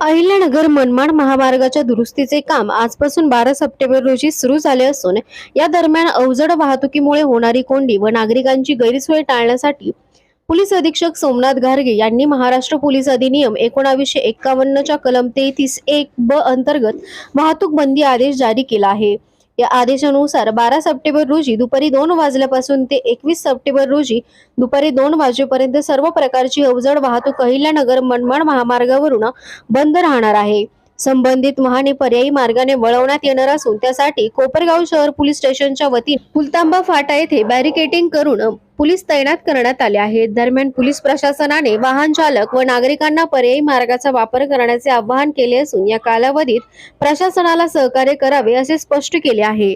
अहिल्यानगर मनमाड महामार्गाच्या दुरुस्तीचे काम आजपासून बारा सप्टेंबर रोजी सुरू झाले असून या दरम्यान अवजड वाहतुकीमुळे होणारी कोंडी व नागरिकांची गैरसोय टाळण्यासाठी पोलीस अधीक्षक सोमनाथ घारगे यांनी महाराष्ट्र पोलीस अधिनियम एकोणावीसशे एक्कावन्नच्या कलम तेहतीस एक ब अंतर्गत वाहतूक बंदी आदेश जारी केला आहे. या आदेशानुसार बारा सप्टेंबर रोजी दुपारी दोन वाजल्यापासून ते एकवीस सप्टेंबर रोजी दुपारी दोन वाजेपर्यंत सर्व प्रकारची अवजड वाहतूक अहिल्यानगर मनमाड महामार्गावरून बंद राहणार आहे. संबंधित वाहने पर्यायी मार्गाने वळवण्यात येणार असून त्यासाठी कोपरगाव शहर पोलीस स्टेशनच्या वतीने पुलतांबा फाटा येथे बॅरिकेटिंग करून पोलीस तैनात करण्यात आले आहेत. दरम्यान पोलीस प्रशासनाने वाहन चालक व नागरिकांना पर्यायी मार्गाचा वापर करण्याचे आवाहन केले असून या कालावधीत प्रशासनाला सहकार्य करावे असे स्पष्ट केले आहे.